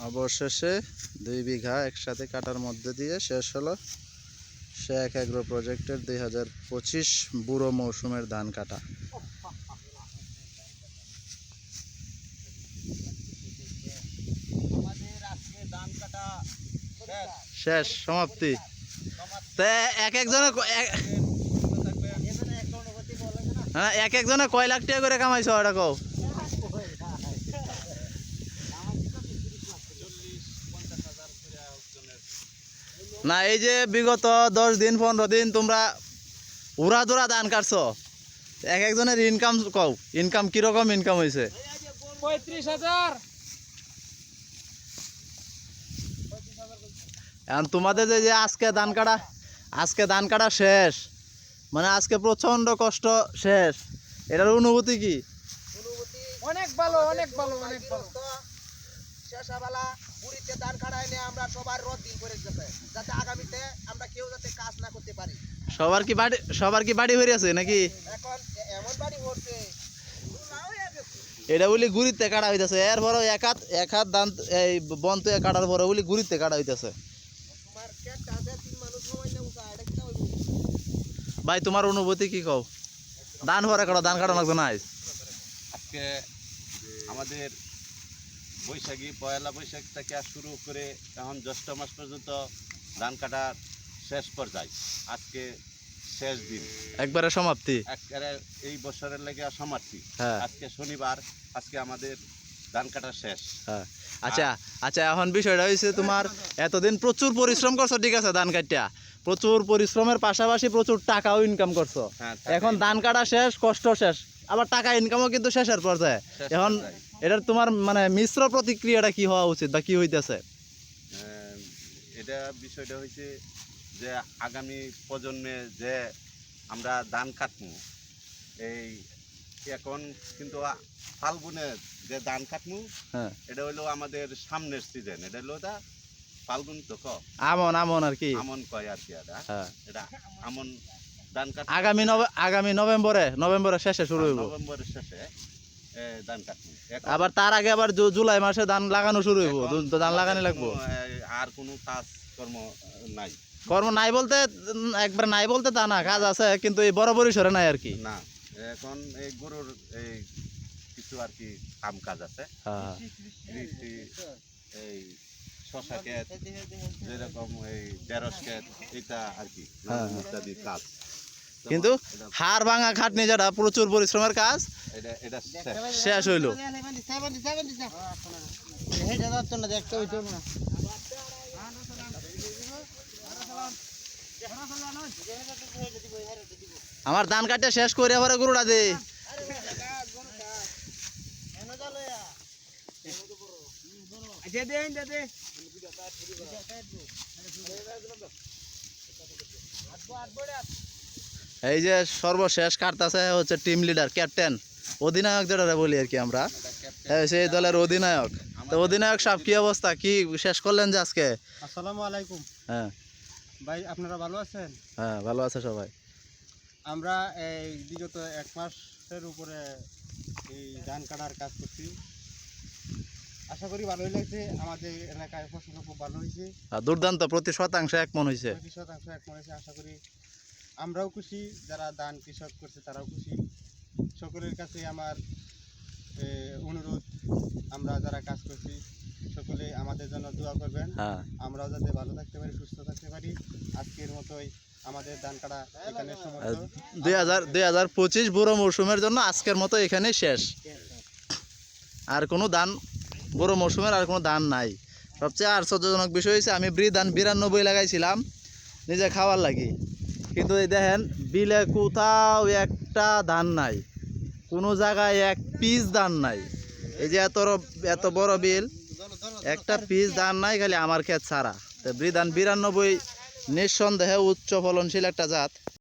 অবশেষে দুই বিঘা একসাথে কাটার মধ্যে দিয়ে শেষ হলো শেখ অ্যাগ্রো প্রজেক্টের দুই হাজার পঁচিশ বুড়ো মৌসুমের ধান কাটা। শেষ সমাপ্তি। এক একজনের এক- এখানে একটা অনুভূতি বলে যে না হ্যাঁ, এক একজনে কয় লাখ টাকা করে কামাইছো এটা কও। না এই যে বিগত দশ দিন পনেরো দিন তোমরা উড়া দুরা ধান কাটছো। এক একজনের ইনকাম কও ইনকাম কীরকম ইনকাম হয়েছে পঁয়ত্রিশ হাজার। এখন তোমাদের যে যে আজকে ধান কাটা আজকে ধান কাটা শেষ মানে আজকে প্রচণ্ড কষ্ট শেষ এটার অনুভূতি কি? অনেক ভালো অনেক ভালো অনেক ভালো। শেষাবেলা বুড়িতে নিয়ে আমরা সবার রদ দিন করে গেছে যাতে আগামীতে আমরা কেউ যাতে কাজ না করতে পারি। সবার কি বাড়ি সবার কি বাড়ি হয়ে আছে নাকি? এখন এমন বাড়ি হচ্ছে এটা বলি গুড়িতে কাটা হইতেছে এরপরও এক হাত এক হাত দান এই বন্ত কাটার পরে বলি গুড়িতে কাটা হইতেছে। তোমার তিন মানুষ সময় না উঠা এটা কিনা হইব? ভাই তোমার অনুভূতি কি কও? ধান ভরে কাটা ধান কাটা লাগতো না আজকে আমাদের বৈশাখী পয়লা বৈশাখ থেকে শুরু করে এখন জ্যৈষ্ঠ মাস পর্যন্ত ধান কাটার শেষ পর্যায়ে। আজকে শেষ দিন। একবারে সমাপ্তি? একবারে এই বছরের লেগে সমাপ্তি। হ্যাঁ। আজকে শনিবার আজকে আমাদের ধান কাটা শেষ। হ্যাঁ। আচ্ছা আচ্ছা এখন বিষয়টা হয়েছে তোমার এতদিন প্রচুর পরিশ্রম করছ ঠিক আছে ধান কাটিয়া প্রচুর পরিশ্রমের পাশাপাশি প্রচুর টাকাও ইনকাম করছ। হ্যাঁ এখন ধান কাটা শেষ কষ্ট শেষ। আবার টাকা ইনকামও কিন্তু শেষের পর্যায়ে। এখন এটার তোমার মানে মিশ্র প্রতিক্রিয়াটা কি হওয়া উচিত বা কি হইতেছে? এটা বিষয়টা হয়েছে যে আগামী প্রজন্মে যে আমরা ধান কাটমু এই এখন কিন্তু ফাল্গুনে যে ধান কাটমু হ্যাঁ। এটা হলো আমাদের সামনের সিজন এটা হলো এটা ফাল্গুন তো ক? আমন আমন আর কি। আমন কয় আর কি এটা? হ্যাঁ। এটা আমন ধান কাট আগামী আগামী নভেম্বরে নভেম্বরের শেষে শুরু হইব। নভেম্বরের শেষে ধান কাটমু আবার তার আগে আবার জুলাই মাসে ধান লাগানো শুরু হইব। তো ধান লাগানি লাগবো? আর কোনো কাজ কর্ম নাই। কর্ম নাই বলতে একবার নাই বলতে তা না কাজ আছে কিন্তু এই বড় পরিসরে নাই আর কি। না এখন এই গরুর এই কিছু আর কি কাম কাজ আছে। হ্যাঁ। এই শশা ক্ষেত যেরকম এই ঢেঁড়স ক্ষেত এটা আর কি হ্যাঁ। ইত্যাদি কাজ কিন্তু হাড় ভাঙা খাটনি যেটা প্রচুর পরিশ্রমের কাজ এটা এটা শেষ। হইল দেখতে হইতো না আমার ধান কাটে শেষ করে আবার গরুটা দে আচ্ছা দে এই যে সর্বশেষ কাটতাছে হচ্ছে টিম লিডার ক্যাপ্টেন অধিনায়ক যেটা বলি আর কি আমরা। হ্যাঁ সেই দলের অধিনায়ক। তো অধিনায়ক সাহেব কি অবস্থা? কি শেষ করলেন যে আজকে? আসসালামু আলাইকুম। হ্যাঁ। ভাই আপনারা ভালো আছেন? হ্যাঁ ভালো আছে সবাই। আমরা এই বিগত এক মাসের উপরে এই ধান কাটার কাজ করছি। আশা করি ভালোই লাগছে। আমাদের এলাকায় ফসল খুব ভালো হয়েছে। আর দুর্দান্ত প্রতি শতাংশে এক মন হয়েছে। প্রতি শতাংশ এক মনে হয়েছে আশা করি আমরাও খুশি যারা ধান কৃষক করছে তারাও খুশি। সকলের কাছে আমার অনুরোধ আমরা যারা কাজ করছি সকলে আমাদের জন্য দোয়া করবেন। হ্যাঁ। আমরাও যাতে ভালো থাকতে পারি সুস্থ থাকতে পারি। আজকের মতোই আমাদের ধান কাটা এখানে দুই হাজার দুই হাজার পঁচিশ বুড়ো মৌসুমের জন্য আজকের মতো এখানে শেষ। আর কোনো দান বুড়ো মৌসুমের আর কোনো দান নাই। সবচেয়ে আশ্চর্যজনক বিষয় হয়েছে আমি ব্রি ধান বিরানব্বই লাগাইছিলাম, নিজে খাওয়ার লাগি। কিন্তু এই দেখেন, বিলে কোথাও একটা ধান নাই। কোনো জায়গায় এক পিস ধান নাই। এই যে এত এত বড় বিল, একটা পিস ধান নাই খালি আমার ক্ষেত ছাড়া। তো ব্রি ধান বিরানব্বই নিঃসন্দেহে উচ্চ ফলনশীল একটা জাত।